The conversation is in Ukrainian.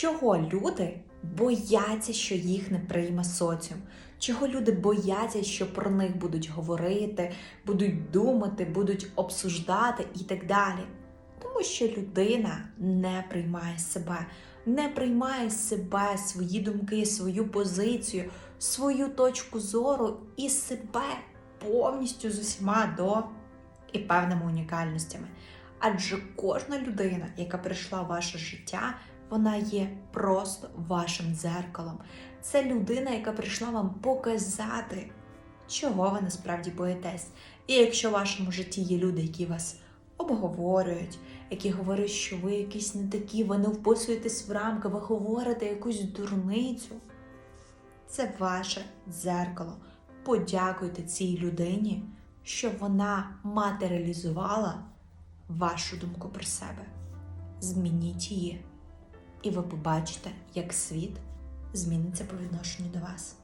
Чого люди бояться, що їх не прийме соціум? Чого люди бояться, що про них будуть говорити, будуть думати, будуть обсуждати і так далі? Тому що людина не приймає себе, не приймає себе, свої думки, свою позицію, свою точку зору і себе повністю з усіма до і певними унікальностями. Адже кожна людина, яка прийшла в ваше життя, вона є просто вашим дзеркалом. Це людина, яка прийшла вам показати, чого ви насправді боїтесь. І якщо в вашому житті є люди, які вас обговорюють, які говорять, що ви якісь не такі, ви не вписуєтесь в рамки, ви говорите якусь дурницю, це ваше дзеркало. Подякуйте цій людині, що вона матеріалізувала вашу думку про себе. Змініть її, і ви побачите, як світ зміниться по відношенню до вас.